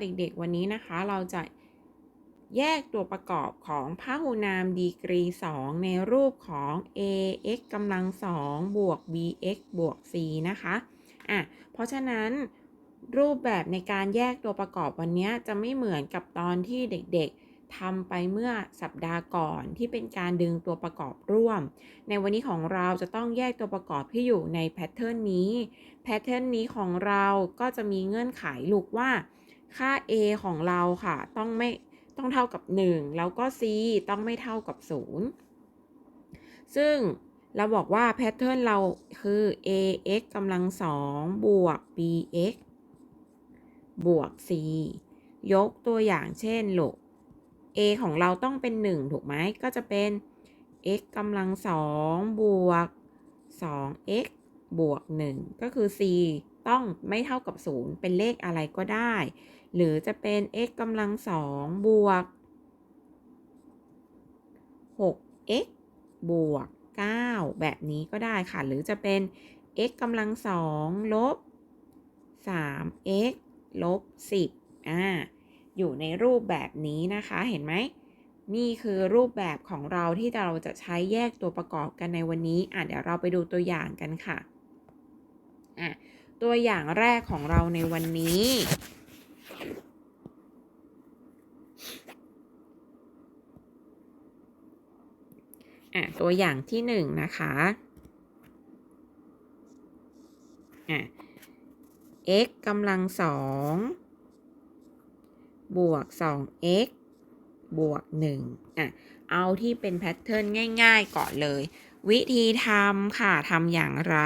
เด็กๆวันนี้นะคะ เราจะแยกตัวประกอบของพหุนามดีกรี 2 ในรูปของ ax กำลัง2บวก bx บวก c นะคะอะเพราะฉะนั้นรูปแบบในการแยกตัวประกอบวันนี้จะไม่เหมือนกับตอนที่เด็กๆทำไปเมื่อสัปดาห์ก่อนที่เป็นการดึงตัวประกอบร่วม ในวันนี้ของเราจะต้องแยกตัวประกอบที่อยู่ในแพทเทิร์นนี้ แพทเทิร์นนี้ของเราก็จะมีเงื่อนไขลูกว่า ค่า a ของเราค่ะ ต้องไม่ต้องเท่ากับ 1 แล้วก็ c ต้องไม่เท่ากับ 0 ซึ่งเราบอกว่าแพทเทิร์นเราคือ ax กำลัง2บวก bx บวก c ยกตัวอย่างเช่นลูก a ของเราต้องเป็น 1 ถูกไหมก็จะเป็น x กำลัง2บวก 2x บวก 1 ก็คือ c ต้องไม่เท่ากับ 0 เป็นเลขอะไรก็ได้ หรือจะเป็น x กำลัง2บวก 6x บวก 9 แบบนี้ก็ได้ค่ะ หรือจะเป็น x กำลัง2ลบ 3x ลบ 10อ่าอยู่ในรูปแบบนี้นะคะเห็นไหม นี่คือรูปแบบของเราที่เราจะใช้แยกตัวประกอบกันในวันนี้อะเดี๋ยวเราไปดูตัวอย่างกันค่ะอะตัวอย่างแรกของเราในวันนี้ อะตัวอย่างที่หนึ่งนะคะอะ x กำลังสองบวก 2x บวก 1 อะ เอาที่เป็นแพทเทิร์นง่ายๆก่อนเลย วิธีทำค่ะทำอย่างไร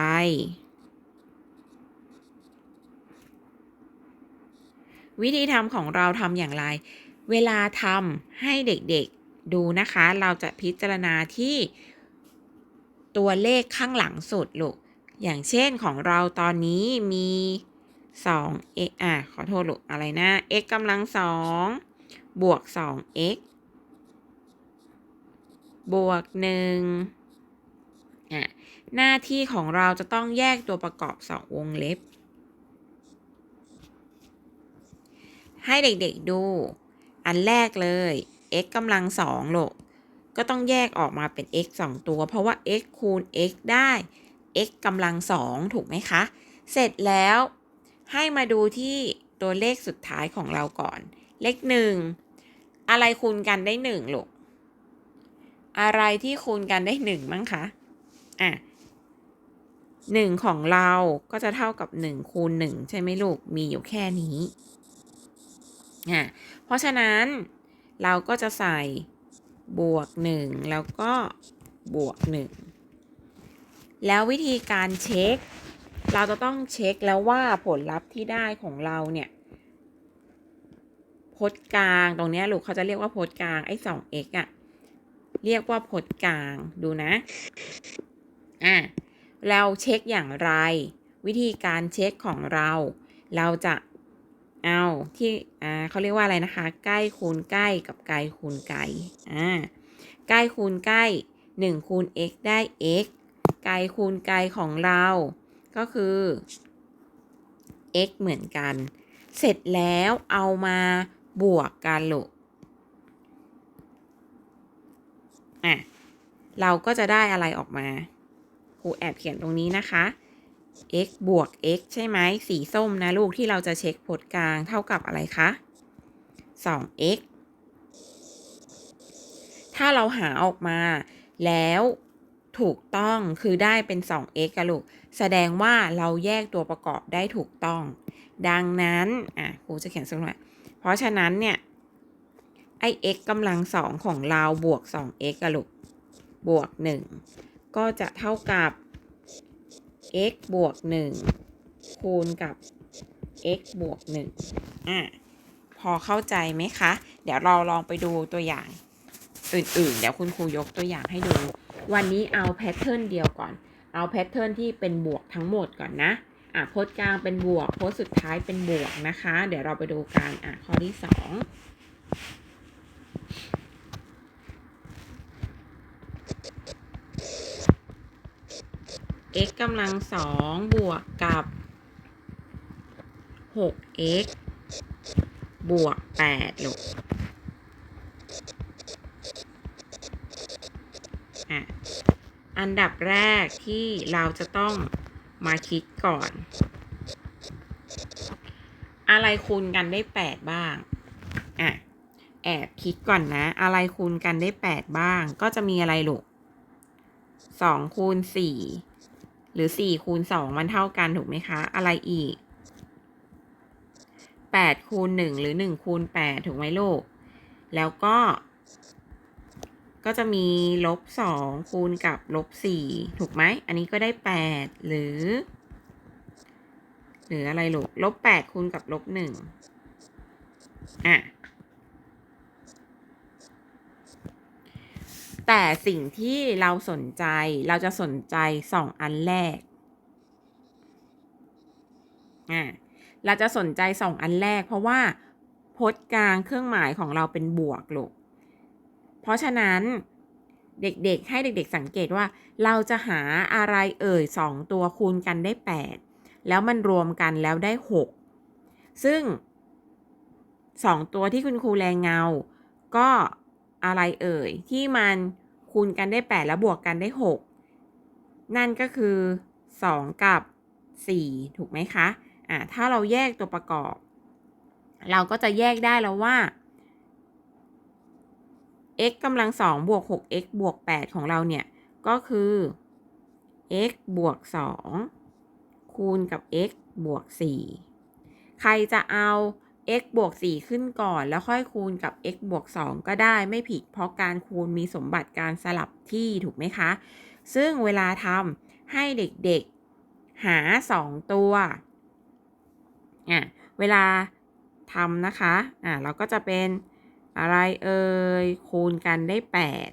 วิธีทำของเราทำอย่างไร เวลาทำให้เด็กๆ ดูนะคะ เราจะพิจารณาที่ตัวเลขข้างหลังสุดลูก อย่างเช่นของเราตอนนี้มี 2 x อะ ขอโทษลูก อะไรนะ x กำลัง 2 บวก 2x บวก 1 อะ หน้าที่ของเราจะต้องแยกตัวประกอบ 2 วงเล็บ ให้เด็กๆดู อันแรกเลย x กำลัง2ลูกก็ต้องแยกออกมาเป็น x 2 ตัว เพราะว่า x คูณ x ได้ x กำลัง2ถูกไหมคะ เสร็จแล้วให้มาดูที่ตัวเลขสุดท้ายของเราก่อน เลขหนึ่งอะไรคูณกันได้หนึ่งลูกอะไรที่คูณกันได้หนึ่งมั้งคะ อะหนึ่งของเราก็จะเท่ากับหนึ่งคูณหนึ่งใช่ไหมลูก มีอยู่แค่นี้อะเพราะฉะนั้น เราก็จะใส่บวกหนึ่งแล้วก็บวกหนึ่งแล้ววิธีการเช็ค เราจะต้องเช็คแล้วว่าผลลัพธ์ที่ได้ของเราเนี่ยพจน์กลางตรงนี้ลูกเขาจะเรียกว่าพจน์กลางไอ้สอง x อะเรียกว่าพจน์กลางดูนะอะเราเช็คอย่างไร วิธีการเช็คของเรา เราจะ เอาที่อ่าเขาเรียกว่าอะไรนะคะ ใกล้คูณใกล้กับไกลคูณไกลอ่าใกล้คูณใกล้1คูณ x ได้ x ไกลคูณไกลของเรา ก็คือ x เหมือนกัน เสร็จแล้วเอามาบวกกันลูกอะเราก็จะได้อะไรออกมาครูแอบเขียนตรงนี้นะคะ x บวก x ใช่ไหมสีส้มนะลูกที่เราจะเช็คผลกลางเท่ากับอะไรคะ 2x ถ้าเราหาออกมาแล้วถูกต้องคือได้เป็น 2x กันลูก แสดงว่าเราแยกตัวประกอบได้ถูกต้อง ดังนั้น อะครูจะเขียนสักหน่อย เพราะฉะนั้นเนี่ย ไอ x กำลังสองของเราบวก 2x กะลูก บวก 1 ก็จะเท่ากับ x บวก 1 คูณกับ x บวก 1 อะ พอเข้าใจไหมคะ เดี๋ยวเราลองไปดูตัวอย่างอื่น ๆ เดี๋ยวคุณครูยกตัวอย่างให้ดู วันนี้เอาแพทเทิร์นเดียวก่อน เอาแพทเทิร์นที่เป็นบวกทั้งหมดก่อนนะ อะโพสกลางเป็นบวก โพสสุดท้ายเป็นบวกนะคะ เดี๋ยวเราไปดูการอะ ข้อที่ 2 x กำลังสองบวกกับ 6x บวกแปดลูกอะอันดับแรกที่เราจะต้องมาคิดก่อน อะไรคูณกันได้แปดบ้าง อะ แอบคิดก่อนนะ อะไรคูณกันได้แปดบ้าง ก็จะมีอะไรลูกสองคูณสี่ หรือสี่คูณสองมันเท่ากันถูกไหมคะ อะไรอีกแปดคูณหนึ่งหรือหนึ่งคูณแปดถูกไหมลูก แล้วก็ ก็จะมีลบสองคูณกับลบสี่ถูกไหม อันนี้ก็ได้แปดหรือ หรืออะไรลูกลบแปดคูณกับลบหนึ่งอะ แต่สิ่งที่เราสนใจเราจะสนใจสองอันแรกอะเราจะสนใจสองอันแรก เพราะว่าพจน์กลางเครื่องหมายของเราเป็นบวกลูกเพราะฉะนั้นเด็กๆ ให้เด็กๆ สังเกตว่า เราจะหาอะไรเอ่ยสองตัวคูณกันได้แปดแล้วมันรวมกันแล้วได้หกซึ่งสองตัวที่คุณครูแรงเงา ก็ อะไรเอ่ย ที่มันคูณกันได้แปดแล้วบวกกันได้หกนั่นก็คือสองกับสี่ถูกไหมคะอ่าถ้าเราแยกตัวประกอบ เราก็จะแยกได้แล้วว่า x กำลังสองบวก 6x บวก 8 ของเราเนี่ย ก็คือ x บวก 2 คูณกับ x บวก 4 ใครจะเอา x บวก 4 ขึ้นก่อน แล้วค่อยคูณกับ x บวก 2 ก็ได้ไม่ผิด เพราะการคูณมีสมบัติการสลับที่ถูกไหมคะ ซึ่งเวลาทำให้เด็กๆหา 2 ตัวอะเวลาทำนะคะอะเราก็จะเป็นอะไรเอ่ยคูณกันได้แปด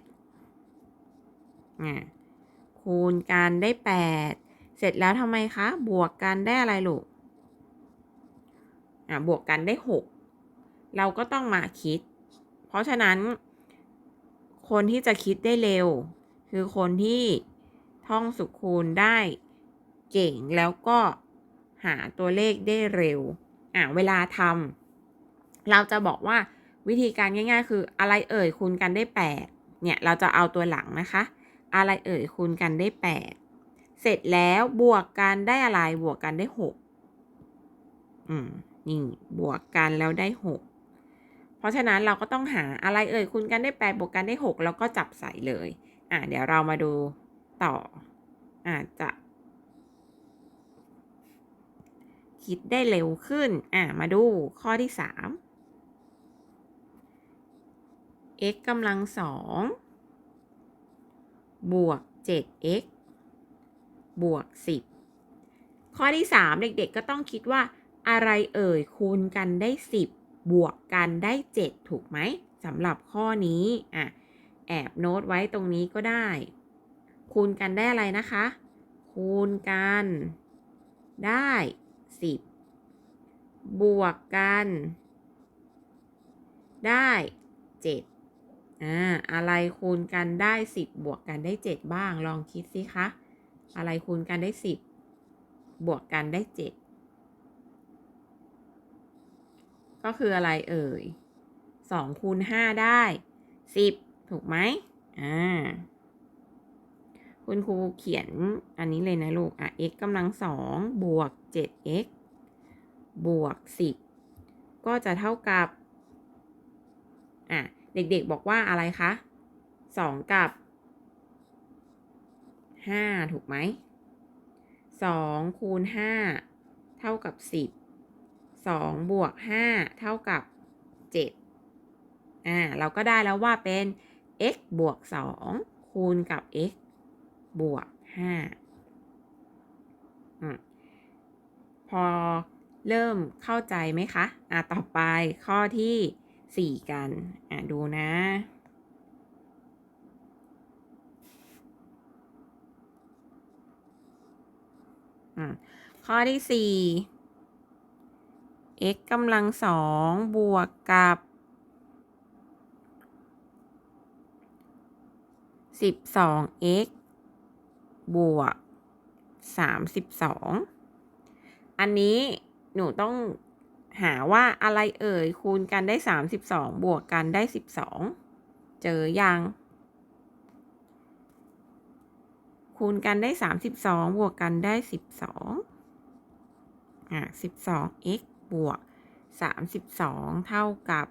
อะคูณกันได้แปดเสร็จแล้วทำไมคะ บวกกันได้อะไรลูก อะบวกกันได้หกเราก็ต้องมาคิด เพราะฉะนั้น คนที่จะคิดได้เร็ว คือคนที่ท่องสุขคูณได้เก่งแล้วก็หาตัวเลขได้เร็ว อะเวลาทำเราจะบอกว่าวิธีการง่าย ๆ คืออะไรเอ่ยคูณกันได้ 8 เนี่ย เราจะเอาตัวหลังนะคะ อะไรเอ่ยคูณกันได้ 8 เสร็จแล้วบวกกันได้อะไรบวกกันได้ 6 อืม นี่บวกกันแล้วได้ 6 เพราะฉะนั้นเราก็ต้องหาอะไรเอ่ยคูณกันได้8บวกกันได้ 6 แล้วก็จับใส่เลย อะเดี๋ยวเรามาดูต่ออะจะ คิดได้เร็วขึ้น อะมาดูข้อที่ 3 x กำลังสองบวก 7x บวก 10 ข้อที่ 3 เด็กๆ ก็ต้องคิดว่า อะไรเอ่ยคูณกันได้ 10 บวกกันได้ 7 ถูกไหมสำหรับข้อนี้อะแอบโน้ตไว้ตรงนี้ก็ได้ คูณกันได้อะไรนะคะ คูณกันได้ 10 บวกกันได้7อ่าอะไรคูณกันได้ 10 บวกกันได้ 7 บ้าง ลองคิดสิคะ อะไรคูณกันได้ 10 บวกกันได้ 7 ก็คืออะไรเอ่ยสองคูณห้าได้สิบถูกไหมอ่าคุณครูเขียนอันนี้เลยนะลูก อะ x กำลังสองบวก 7x บวก 10 ก็จะเท่ากับ อะ เด็กๆบอกว่าอะไรคะสองกับห้าถูกไหมสองคูณห้าเท่ากับสิบ สองบวกห้าเท่ากับเจ็ดอ่าเราก็ได้แล้วว่าเป็น x บวกสองคูณกับ x บวกห้าอพอเริ่มเข้าใจไหมคะ อะ ต่อไปข้อที่สี่กัน อะ ดูนะ ข้อที่สี่ x กำลังสองบวกกับสิบสอง x บวกสามสิบสองอันนี้หนูต้องหาว่าอะไรเอ่ยคูณกันได้32บวกกันได้12เจอยัง คูณกันได้32บวกกันได้12อะ 12x บวก32เท่ากับ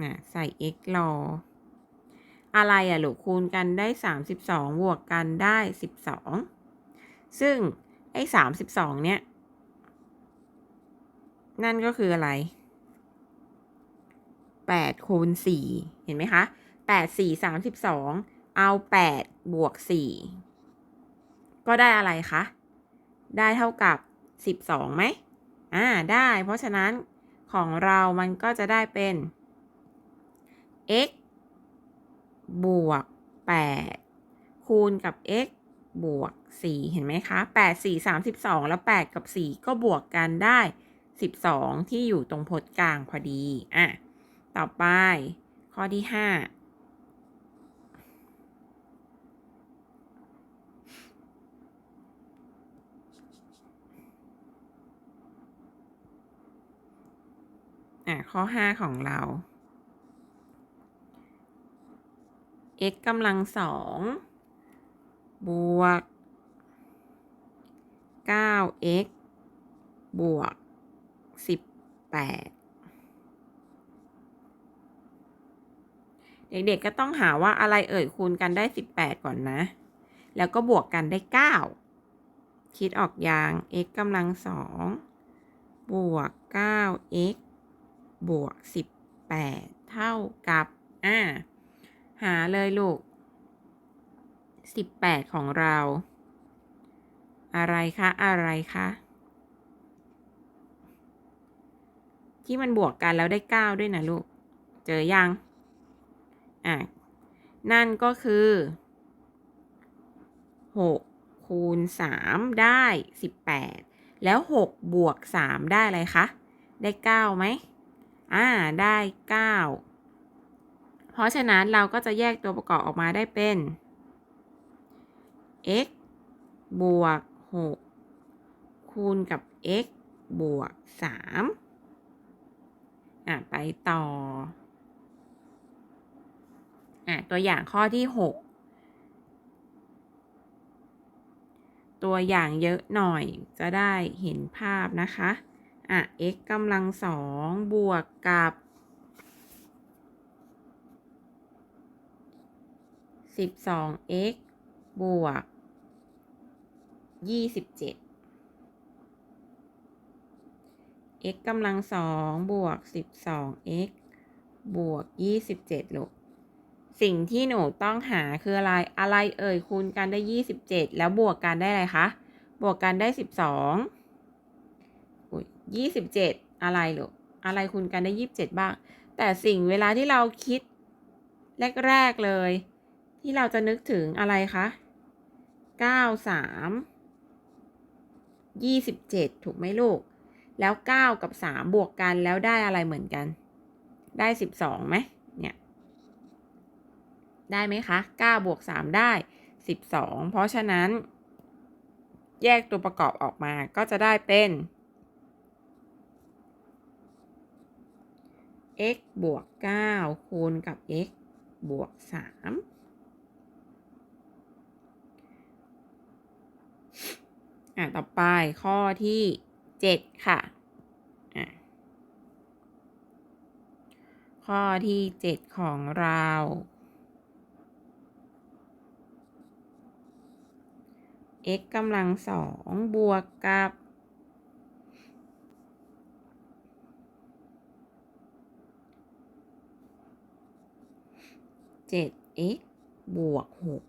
อะใส่ x รอ อะไรอะลูกคูณกันได้32บวกกันได้12ซึ่ง ไอ้32เนี่ยนั่นก็คืออะไร8คูณ4เห็นไหมคะ8 4 32เอา8บวก4ก็ได้อะไรคะ ได้เท่ากับ 12ไหมอ่าได้ เพราะฉะนั้นของเรามันก็จะได้เป็น x บวก 8 คูณกับ x บวก 4 เห็นไหมคะ 8 4 32 แล้ว 8 กับ 4 ก็บวกกันได้ 12 ที่อยู่ตรงพจน์กลางพอดี อะ ต่อไปข้อที่ 5 อะข้อ 5 ของเรา x กำลังสองบวก 9x บวก 18 เด็กๆก็ต้องหาว่าอะไรเอ่ยคูณกันได้ 18 ก่อนนะ แล้วก็บวกกันได้ 9 คิดออกอย่าง x กำลังสองบวก 9x บวก18เท่ากับ อ่า หาเลยลูก18ของเรา อะไรคะ อะไรคะที่มันบวกกันแล้วได้9ด้วยนะลูก เจอยัง อะ นั่นก็คือ6คูณ3ได้18แล้ว6บวก3ได้อะไรคะ ได้9ไหม อ่าได้ 9 เพราะฉะนั้นเราก็จะแยกตัวประกอบออกมาได้เป็น x บวก 6 คูณกับ x บวก 3 อะไปต่อ อะตัวอย่างข้อที่ 6ตัวอย่างเยอะหน่อยจะได้เห็นภาพนะคะ อะ x กำลังสองบวกกับ 12x บวก 27 x กำลังสองบวก 12x บวก 27ลูกสิ่งที่หนูต้องหาคืออะไร อะไรเอ่ยคูณกันได้ 27 แล้วบวกกันได้อะไรคะ บวกกันได้ 12 อุ้ย27อะไรลูกอะไรคูณกันได้27บ้าง แต่สิ่งเวลาที่เราคิดแรกๆเลย ที่เราจะนึกถึงอะไรคะ9 3 27ถูกไหมลูก แล้ว9กับ3บวกกันแล้วได้อะไรเหมือนกัน ได้12ไหมเนี่ย ได้ไหมคะ9บวก3ได้12เพราะฉะนั้น แยกตัวประกอบออกมาก็จะได้เป็น x บวก 9 คูณกับ x บวก 3 อะ ต่อไปข้อที่ 7 ค่ะ อะ ข้อที่ 7 ของเรา x กำลังสองบวกกับ 7x บวก 6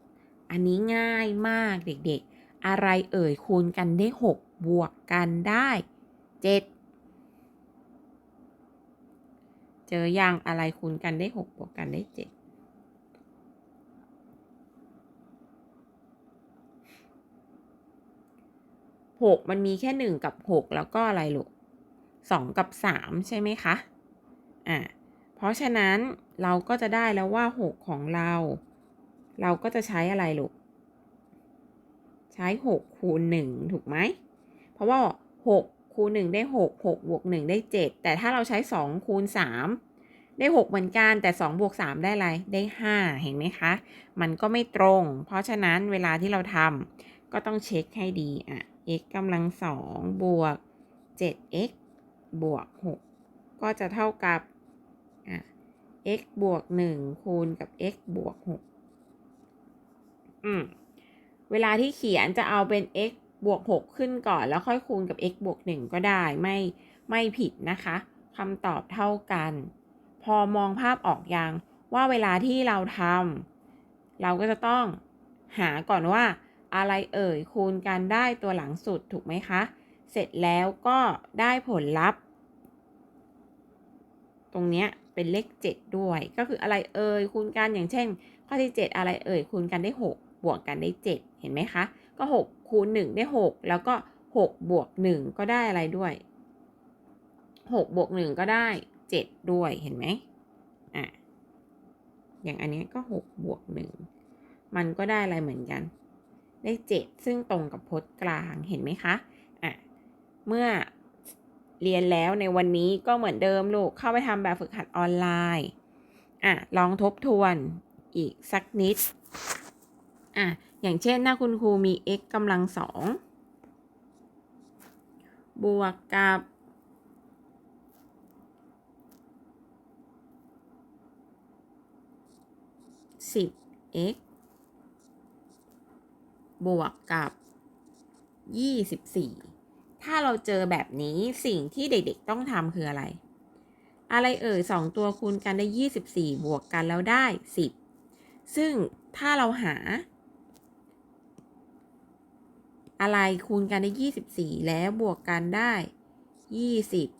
อันนี้ง่ายมากเด็กๆ อะไรเอ่ยคูณกันได้ 6 บวกกันได้ 7 เจออยังอะไรคูณกันได้ 6 บวกกันได้7 6มันมีแค่1กับ6แล้วก็อะไรลูก2กับ3ใช่ไหมคะ อะ เพราะฉะนั้นเราก็จะได้แล้วว่า 6 ของเรา เราก็จะใช้อะไรลูก ใช้ 6 คูณ 1 ถูกไหม เพราะว่า 6 คูณ 1 ได้ 6 6บวก1 ได้ 7 แต่ถ้าเราใช้ 2 คูณ 3 ได้ 6 เหมือนกัน แต่ 2 บวก 3 ได้อะไร ได้ 5 เห็นไหมคะ มันก็ไม่ตรง เพราะฉะนั้นเวลาที่เราทำก็ต้องเช็คให้ดีอะ x กำลัง2บวก 7x บวก 6 ก็จะเท่ากับ x บวก1คูณกับ x บวก6อืม เวลาที่เขียนจะเอาเป็น x บวก6ขึ้นก่อน แล้วค่อยคูณกับ x บวก1ก็ได้ไม่ไม่ผิดนะคะคำตอบเท่ากัน พอมองภาพออกยังว่าเวลาที่เราทำเราก็จะต้องหาก่อนว่า อะไรเอ่ยคูณกันได้ตัวหลังสุดถูกไหมคะ เสร็จแล้วก็ได้ผลลัพธ์ ตรงเนี้ย เป็นเลข 7 ด้วย ก็คืออะไรเอ่ยคูณกันอย่างเช่น ข้อที่ 7 อะไรเอ่ยคูณกันได้ 6 บวกกันได้ 7 เห็นไหมคะ ก็ 6 คูณ 1 ได้ 6 แล้วก็ 6 บวก 1 ก็ได้อะไรด้วย 6 บวก 1 ก็ได้ 7 ด้วยเห็นไหมอะอย่างอันนี้ก็ 6 บวก 1 มันก็ได้อะไรเหมือนกัน ได้ 7 ซึ่งตรงกับพจน์กลางเห็นไหมคะอะเมื่อ เรียนแล้วในวันนี้ก็เหมือนเดิมลูกเข้าไปทำแบบฝึกหัดออนไลน์อะลองทบทวนอีกสักนิดอะอย่างเช่นถ้าคุณครูมี x กำลังสองบวกกับ 10x บวกกับ 24 ถ้าเราเจอแบบนี้สิ่งที่เด็กๆต้องทำคืออะไร อะไรเอ่ยสองตัวคูณกันได้ 24 บวกกันแล้วได้ 10 ซึ่งถ้าเราหา อะไรคูณกันได้ 24 แล้วบวกกันได้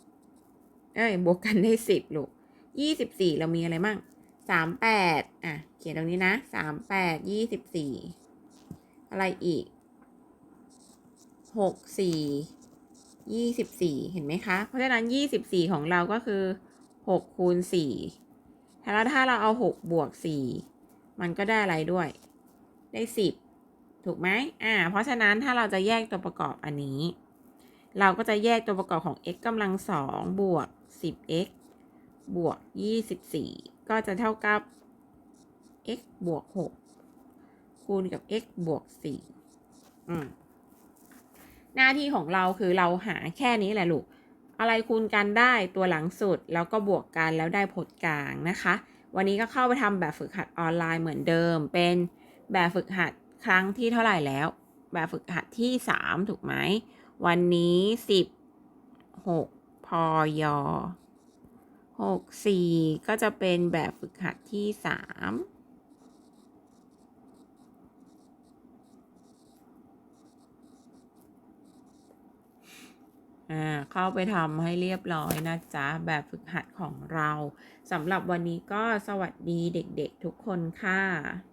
20 เอ้ยบวกกันได้ 10ลูก24 เรามีอะไรมั่ง 38 อะ เขียนตรงนี้นะ 38 24 อะไรอีก 64 24เห็นไหมคะ เพราะฉะนั้น24ของเราก็คือ6คูณ4ถ้าเราถ้าเราเอา6บวก4มันก็ได้อะไรด้วย ได้10ถูกไหมอ่า เพราะฉะนั้นถ้าเราจะแยกตัวประกอบอันนี้ เราก็จะแยกตัวประกอบของ x กำลัง2บวก 10x บวก 24 ก็จะเท่ากับ x บวก 6 คูณกับ x บวก 4 อืม หน้าที่ของเราคือเราหาแค่นี้แหละลูก อะไรคูณกันได้ตัวหลังสุด แล้วก็บวกกันแล้วได้ผลกลางนะคะ วันนี้ก็เข้าไปทำแบบฝึกหัดออนไลน์เหมือนเดิม เป็นแบบฝึกหัดครั้งที่เท่าไหร่แล้ว แบบฝึกหัดที่ 3 ถูกไหม วันนี้ 16 พอย64 ก็จะเป็นแบบฝึกหัดที่ 3 อ่าเข้าไปทำให้เรียบร้อยนะจ๊ะ แบบฝึกหัดของเราสำหรับวันนี้ก็สวัสดีเด็กๆทุกคนค่ะ